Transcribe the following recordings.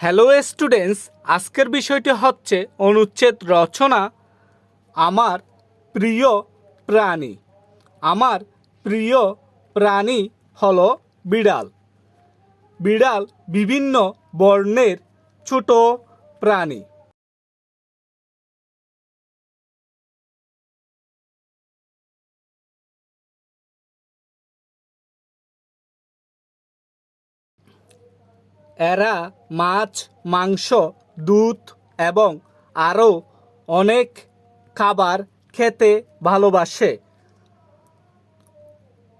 Hello students আজকের বিষয়টি হচ্ছে অনুচ্ছেদ রচনা আমার প্রিয় প্রাণী। আমার প্রিয় প্রাণী হলো বিড়াল। বিড়াল বিভিন্ন বর্ণের ছোট প্রাণী। এরা মাছ, মাংস, দুধ এবং আরও অনেক খাবার খেতে ভালোবাসে।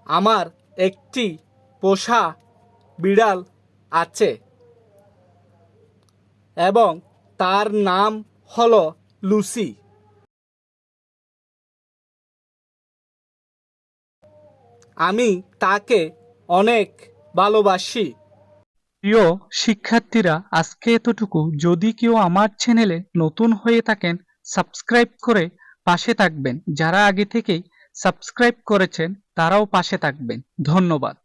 আমার একটি পোষা বিড়াল আছে এবং তার নাম হলো লুসি। আমি তাকে অনেক ভালোবাসি। প্রিয় শিক্ষার্থীরা, আজকে এতটুকু। যদি কেউ আমার চ্যানেলে নতুন হয়ে থাকেন, সাবস্ক্রাইব করে পাশে থাকবেন। যারা আগে থেকেই সাবস্ক্রাইব করেছেন, তারাও পাশে থাকবেন। ধন্যবাদ।